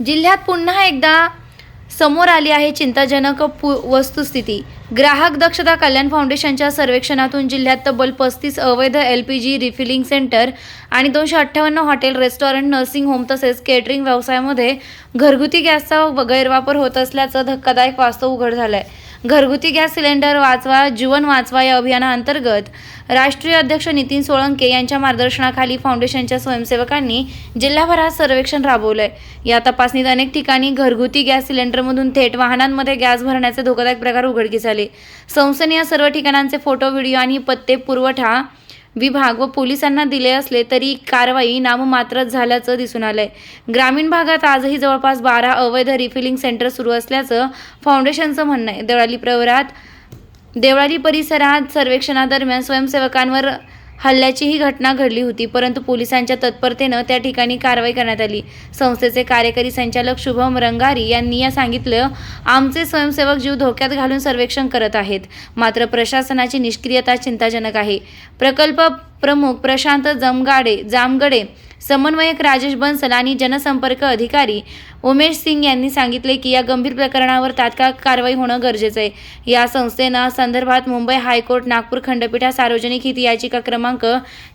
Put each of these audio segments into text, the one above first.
जिल्ह्यात पुन्हा एकदा समोर आली आहे चिंताजनक पु वस्तुस्थिती. ग्राहक दक्षता कल्याण फाउंडेशनच्या सर्वेक्षणातून जिल्ह्यात तब्बल पस्तीस अवैध L P G refilling centre आणि दोनशे अठ्ठावन्न हॉटेल रेस्टॉरंट नर्सिंग होम तसेच केटरिंग व्यवसायामध्ये घरगुती गॅसचा गैरवापर होत असल्याचं धक्कादायक वास्तव उघड झालं आहे घरगुती गॅस सिलेंडर वाचवा जीवन वाचवा या अभियानाअंतर्गत राष्ट्रीय अध्यक्ष नितीन सोळंके यांच्या मार्गदर्शनाखाली फाउंडेशनच्या स्वयंसेवकांनी जिल्हाभरात सर्वेक्षण राबवलंय. या तपासणीत अनेक ठिकाणी घरगुती गॅस सिलेंडरमधून थेट वाहनांमध्ये गॅस भरण्याचे धोकादायक प्रकार उघडकीस आले. संस्थेने या सर्व ठिकाणांचे फोटो व्हिडिओ आणि पत्ते पुरवठा विभाग व पोलिसांना दिले असले तरी कारवाई नाममात्रच झाल्याचं दिसून आलंय. ग्रामीण भागात आजही जवळपास बारा अवैध रिफिलिंग सेंटर सुरू असल्याचं फाउंडेशनचं म्हणणं आहे. देवळाली प्रवरात देवळाली परिसरात सर्वेक्षणादरम्यान स्वयंसेवकांवर हल्ल्याची ही घटना घडली होती परंतु पोलिसांच्या तत्परतेनं त्या ठिकाणी कारवाई करण्यात आली. संस्थेचे कार्यकारी संचालक शुभम रंगारी यांनी या सांगितलं आमचे स्वयंसेवक जीव धोक्यात घालून सर्वेक्षण करत आहेत. मात्र प्रशासनाची निष्क्रियता चिंताजनक आहे. प्रकल्प प्रमुख प्रशांत जमगाडे जामगडे समन्वयक राजेश बन्सल आणि जनसंपर्क अधिकारी उमेश सिंग यांनी सांगितले की या गंभीर प्रकरणावर तात्काळ कारवाई होणं गरजेचं आहे. या संस्थेनं संदर्भात मुंबई हायकोर्ट नागपूर खंडपीठा सार्वजनिक हित याचिका क्रमांक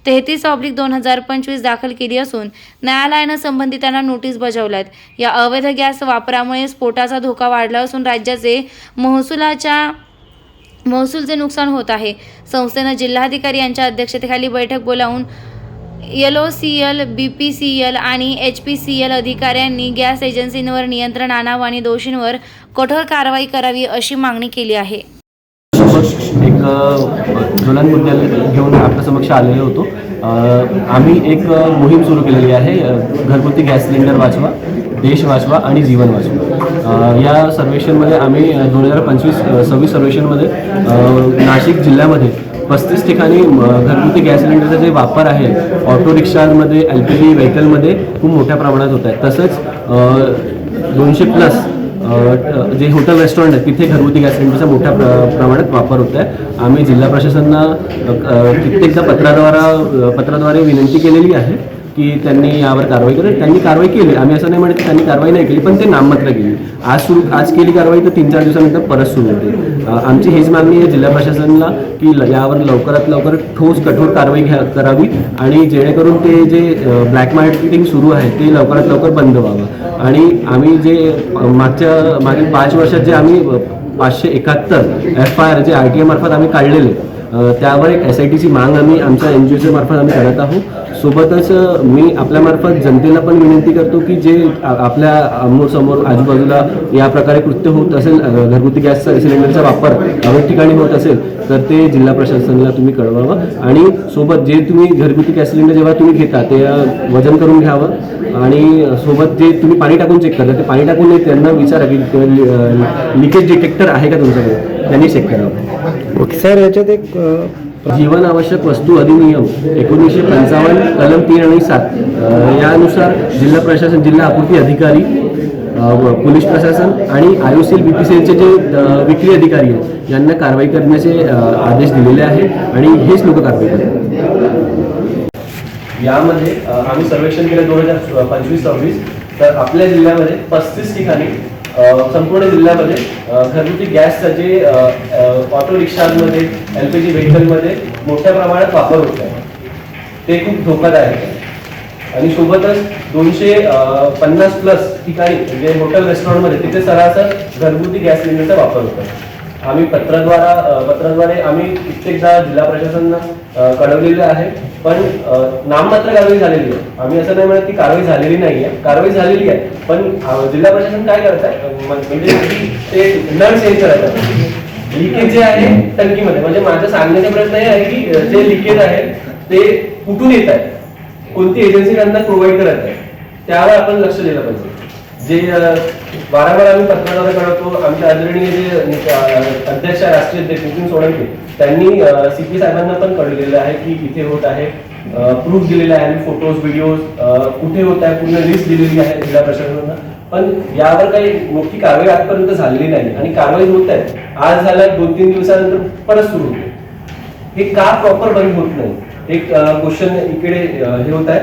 तेहतीस ऑब्लिक दोन हजार पंचवीस दाखल केली असून न्यायालयानं संबंधितांना नोटीस बजावल्यात. या अवैध गॅस वापरामुळे स्फोटाचा धोका वाढला असून राज्याचे महसुलाच्या महसूलचे नुकसान होत आहे. संस्थेनं जिल्हाधिकारी यांच्या अध्यक्षतेखाली बैठक बोलावून L O C L B P C L आणि एच पी सी एल अधिकाऱ्यांनी गॅस एजन्सींवर नियंत्रण आणावं आणि दोषींवर कठोर कारवाई करावी अशी मागणी केली आहे. एक ज्वलन मुद्द्याला घेऊन आपल्या समक्ष आलेलो होतो. आम्ही एक मोहीम सुरू केलेली आहे. घरगुती गॅस सिलेंडर वाचवा. देश वाचवा आणि जीवन वाचवा. या सर्वेक्षणमध्ये आम्ही दोन हजार पंचवीस सव्वीस सर्वेक्षणमध्ये नाशिक जिल्ह्यामध्ये पस्तीस ठिकाणी घरगुती गॅस सिलेंडरचा जे वापर आहे ऑटो रिक्षांमध्ये एल पी जी व्हेकलमध्ये खूप मोठ्या प्रमाणात होत आहे. तसंच दोनशे प्लस जे हॉटेल रेस्टॉरंट आहे तिथे घरगुती गॅस सिलेंडरचा मोठ्या प्र प्रमाणात वापर होत आहे. आम्ही जिल्हा प्रशासनाला कित्येकदा पत्राद्वारा पत्राद्वारे विनंती केलेली आहे. की त्यांनी यावर कारवाई करेल त्यांनी कारवाई केली. आम्ही असं नाही म्हणत की त्यांनी कारवाई नाही केली पण ते नाममात्र केली. आज सुरू आज केली कारवाई तर तीन चार दिवसानंतर परत सुरू होते. आमची हीच मागणी आहे जिल्हा प्रशासनाला की ल- यावर लवकरात लवकर ठोस कठोर कारवाई घ्या करावी आणि जेणेकरून ते जे ब्लॅक मार्केटिंग सुरू आहे ते लवकरात लवकर बंद व्हावं. आणि आम्ही जे मागच्या मागील पाच वर्षात जे आम्ही पाचशे एकाहत्तर F I R J R T मार्फत आम्ही काढलेले त्यावर एक एस आय टीची मांग आम्ही आमच्या एन जी ओच्या मार्फत आम्ही करत आहोत. सोबतच मी आपल्यामार्फत जनतेला पण विनंती करतो की जे आपल्यासमोर आजूबाजूला या प्रकारे कृत्य होत असेल घरगुती गॅस सिलेंडरचा वापर अनेक ठिकाणी होत असेल तर ते जिल्हा प्रशासनाला तुम्ही कळवावं. आणि सोबत जे तुम्ही घरगुती गॅस सिलेंडर जेव्हा तुम्ही घेता ते वजन करून घ्यावं. आणि सोबत जे तुम्ही पाणी टाकून चेक करता ते पाणी टाकून त्यांना विचारा की लिकेज डिटेक्टर आहे का तुमच्याकडे? त्यांनी चेक करावं. ओके. सर याच्यात एक जीवनावश्यक जीवन आवश्यक वस्तू अधिनियम एकोणीसशे पंचावन्न कलम तीन आणि सात. यानुसार जिल्हा प्रशासन जिल्हा आपूर्ती अधिकारी पोलीस प्रशासन आणि I O C B P C एलचे जे विक्री अधिकारी आहेत यांना कारवाई करण्याचे आदेश दिलेले आहे आणि हेच लोक कारवाई करतात. यामध्ये आम्ही सर्वेक्षण केलं दोन हजार पंचवीस सव्वीस. तर आपल्या जिल्ह्यामध्ये पस्तीस ठिकाणी संपूर्ण जिल्ह्यामध्ये घरगुती गॅसचा जे ऑटो रिक्षांमध्ये एल पी जी व्हेकलमध्ये मोठ्या प्रमाणात वापर होत आहे. ते खूप धोकादायक आहे. आणि सोबतच दोनशे पन्नास प्लस ठिकाणी म्हणजे हॉटेल रेस्टॉरंटमध्ये तिथे सरासर घरगुती गॅस सिलेंडरचा वापर होतो. आम्ही पत्राद्वारा पत्राद्वारे आम्ही कित्येकदा जिल्हा प्रशासन कळवलेलं आहे. पण नाममात्र कारवाई झालेली आहे. आम्ही असं नाही म्हणत की कारवाई झालेली नाही आहे कारवाई झालेली आहे. पण जिल्हा प्रशासन काय म्हणजे करत आहे म्हणजे ते नळ चेंज करत आहे. लिकेज जे आहे टंकीमध्ये. म्हणजे माझं सांगण्याचा प्रयत्न हे आहे की जे लिकेज आहे ते कुठून येत आहे? कोणती एजन्सी त्यांना प्रोव्हाइड करत आहे? त्यावर आपण लक्ष दिलं पाहिजे. जे वारंवार आम्ही पत्रकारांना कळवतो आमच्या आदरणीय जे अध्यक्ष राष्ट्रीय अध्यक्ष नितीन सोळंके त्यांनी सीपी साहेबांना पण कळलेलं आहे की इथे होत आहे. प्रूफ दिलेले आहे फोटोज व्हिडिओज कुठे होत आहे पूर्ण लिस्ट दिलेली आहे जिल्हा प्रशासनानं. पण यावर काही मोठी कारवाई आजपर्यंत झालेली नाही आणि कारवाई होत आहे. आज झाल्या दोन तीन दिवसानंतर परत सुरू होते. हे का प्रॉपर बंद होत नाही? एक क्वेश्चन इकडे हे होत आहे.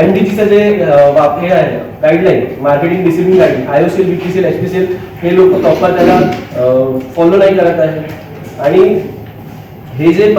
एनडीजीचं जे हे आहे guideline marketing discipline guide IOCL BPCL HPCL हे लोक प्रॉपर त्याला फॉलो नाही करत आहे आणि हे जे